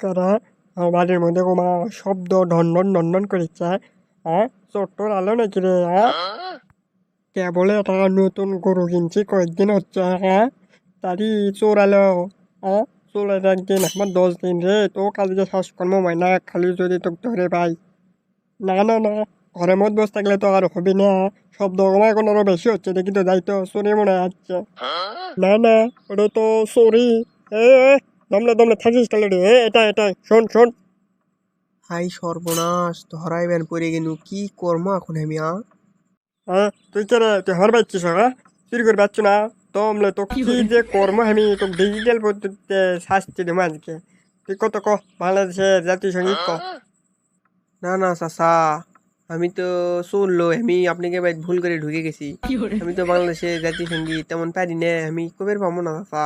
কারা বাড়ির মধ্যে কোমা শব্দ ঢনঢন ঢনঢন করেছে হ্যাঁ চোট্টর আলো নাকি রে হ্যাঁ কেবল এটা নতুন গরু কিনছি কয়েকদিন হচ্ছে হ্যাঁ তারই চোর আলো হ্যাঁ চোরের একদিন আমার দশ দিন রে তো কালকে শ্বাসকর্ম হয় না খালি যদি তোকে ধরে পাই। না না না ঘরের মধ্যে বসে থাকলে তো আর হবে না শব্দ কমা এখন আরও বেশি হচ্ছে দেখি তো যাই তো চোরে মনে হচ্ছে। না না ওটা তো এ এ, দমলে দমলে থাকিস এ, এটা এটা শোন শোন। হাই সর্বনাশ ধরাইবেন পড়ে গেনু কি কর্ম এখন আমি আ? হ্যাঁ তুই কে রে তুই হার পাচ্ছিস হ্যাঁ চুরি করে পাচ্ছ না? দমলে তো কি যে কর্ম আমি তো ডিজিটাল পদ্ধতিতে শাস্তি দেবো আজকে। তুই কত ক? বাংলাদেশের জাতীয় সংগীত ক? না না চাচা আমি তো শুনলো আমি আপনাকে ভুল করে ঢুকে গেছি। আমি তো বাংলাদেশের জাতীয় সংগীত তেমন পারি না আমি কবে পাবো না চাচা?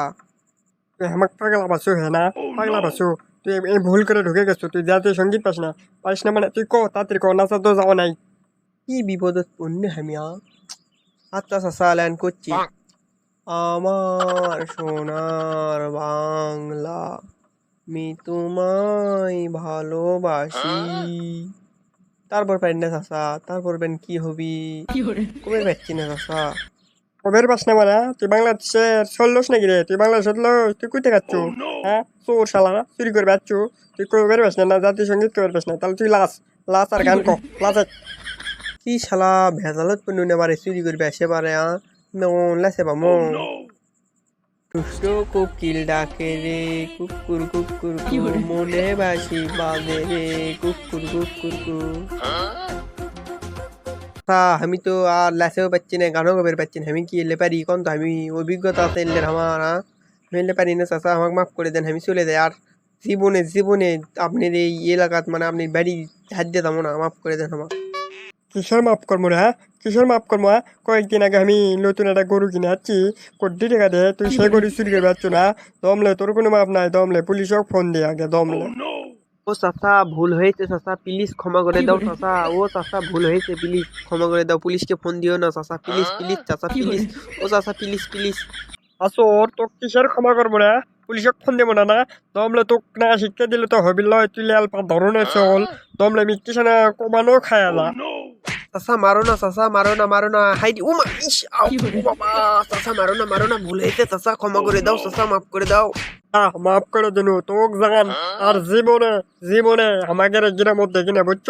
তুই আমাক পাগলা পাসু হ্যাঁ না পাগলা পাসু তুই এই ভুল করে ঢুকে গেছো তুই জাতীয় সংগীত পাস না পাস না মানে তুই ক তাড়াতাড়ি ক নাচা তো যাওয়া নাই। কি বিপদত আমি আ আচ্ছা চাচা ল্যান্ড করছি। আমার সোনার বাংলা আমি তোমায় ভালোবাসি। তারপর পারি না চাচা তারপর পেন কি হবি? কবে পাচ্ছি না চাচা? কবের পাস না মানে তুই বাংলাদেশের চললোস নাকি রে তুই বাংলাদেশ তুই কুইতে খাচ্ছ হ্যাঁ চোর শালা চুরি করে পাচ্ছ তুই কবের পাস না না জাতীয় সংগীত কবের পাস না তাহলে তুই লাস লাস আর গান ক লাস কি শালা ভেজালত পণ্য নেবারে চুরি করবে আসে পারে আ মন লাসে বা মন দুষ্ট কোকিল ডাকে রে কুকুর কুকুর কুকুর মনে বাসি বাজে রে কুকুর কুকুর কুকুর তা আমি তো আর লাসেও পাচ্ছি না গানও কবের পাচ্ছি না। আমি কি এলে পারি? কোন তো আমি অভিজ্ঞতা আছে এলে আমার আ? আমি এলে পারি না চাচা আমাকে মাফ করে দেন আমি চলে যাই। আর জীবনে জীবনে আপনার এই এলাকাত মানে আপনি বাড়ি হাত দিয়ে যাব না মাফ করে দেন আমাকে। কিসের মাফ করব রে হ্যাঁ? কিসের মাপ করব হ্যাঁ? কয়েকদিন আগে আমি নতুন একটা গরু কিনে আছি কোটি টাকা দে তুই সেই গরু চুরি করে পাচ্ছ না দমলে তোর কোনো মাপ নাই দমলে পুলিশক ফোন দিয়ে আগে দমলে। ও চাচা ভুল হয়েছে চাচা প্লিজ ক্ষমা করে দাও চাচা। ও চাচা ভুল হয়েছে প্লিজ ক্ষমা করে দাও। পুলিশকে ফোন দিও না চাচা প্লিজ প্লিজ চাচা প্লিজ ও চাচা প্লিজ প্লিজ আসর তো কিসের ক্ষমা করব না পুলিশক ফোন দেবো না না। দমলে তোক না শিক্ষা দিলে তো হবিল লয় তুই অল্প ধরনের চল দমলে মিটকিছে না কমানো খায় না চাচা মারো না চাচা মারো না মারো না। হাই ও মা ইস বাবা চাচা মারো না মারো না। ভুল হয়েছে চাচা ক্ষমা করে দাও চাচা মাফ করে দাও। আহ মাফ করে দিন তোক জান আর জীবনে জীবনে আমাদের গিরা মধ্যে কিনা বুঝছ?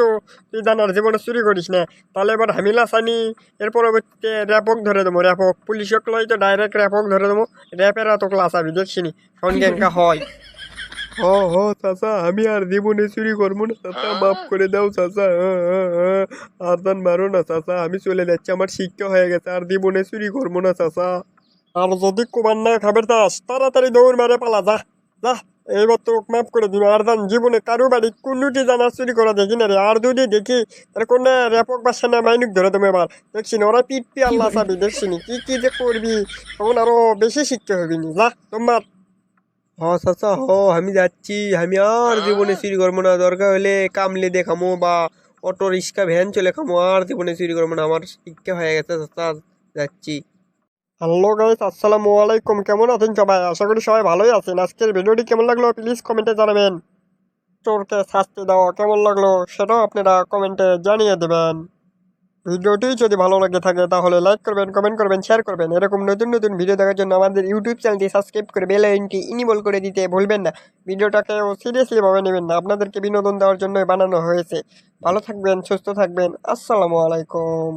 তুই জান আর জীবনে চুরি করিস না। তাহলে এবার হামিলা সানি এর পরবর্তীতে র্যাপক ধরে দেবো র্যাপক। পুলিশক লই তো ডাইরেক্ট র্যাপক ধরে দেবো র্যাপেরা তোকে লাসাবি দেখছিনি সঙ্গে এঙ্কা হয়। হ হ চাচা আমি আর জীবনে চুরি করব না চাচা মাফ করে দাও চাচা আর দান মারো না চাচা আমি চলে যাচ্ছি আমার শিক্ষা হয়ে গেছে আর জীবনে চুরি করব না চাচা। আর যদি কুমার না খাবার দাস, তাড়াতাড়ি দৌড় মারে পালা, যা যা। এইবার তো মাফ করে দিন আর জান, জীবনে কারও বাড়ি কোনোটি জানা চুরি করা দেখি না রে। আর যদি দেখি, তাহলে কোন র্যাপক বা না মাইনুক ধরে তুমি এবার। দেখছি না, ওরা পিট পি আল্লাহ চাবি, দেখছি নি। কি কি যে করবি? তখন আরও বেশি শিখতে হবে নি। যা, তোমার। হ চাচা হ, আমি যাচ্ছি। আমি আর জীবনে চুরি করব না। দরকার হলে কামলে দেখামো বা অটো রিক্সা, ভ্যান চলে খামো। আর জীবনে চুরি করব না। আমার শিক্ষা হয়ে গেছে চাচা যাচ্ছি। হ্যালো গাইস, আসসালামু আলাইকুম। কেমন আছেন সবাই? আশা করি সবাই ভালোই আছেন। আজকের ভিডিওটি কেমন লাগল প্লিজ কমেন্টে জানাবেন। চোরকে শাস্তি দেওয়া কেমন লাগল সেটাও আপনারা কমেন্টে জানিয়ে দেবেন। ভিডিওটি যদি ভালো লাগে থাকে তাহলে লাইক করবেন কমেন্ট করবেন শেয়ার করবেন। এরকম নতুন নতুন ভিডিও দেখার জন্য আমাদের ইউটিউব চ্যানেলটি সাবস্ক্রাইব করে বেল আইকনটি ইনিবল করে দিতে ভুলবেন না। ভিডিওটাকেও সিরিয়াসলি ভাবে নেবেন না। আপনাদেরকে বিনোদন দেওয়ার জন্যই বানানো হয়েছে। ভালো থাকবেন, সুস্থ থাকবেন। আসসালামু আলাইকুম।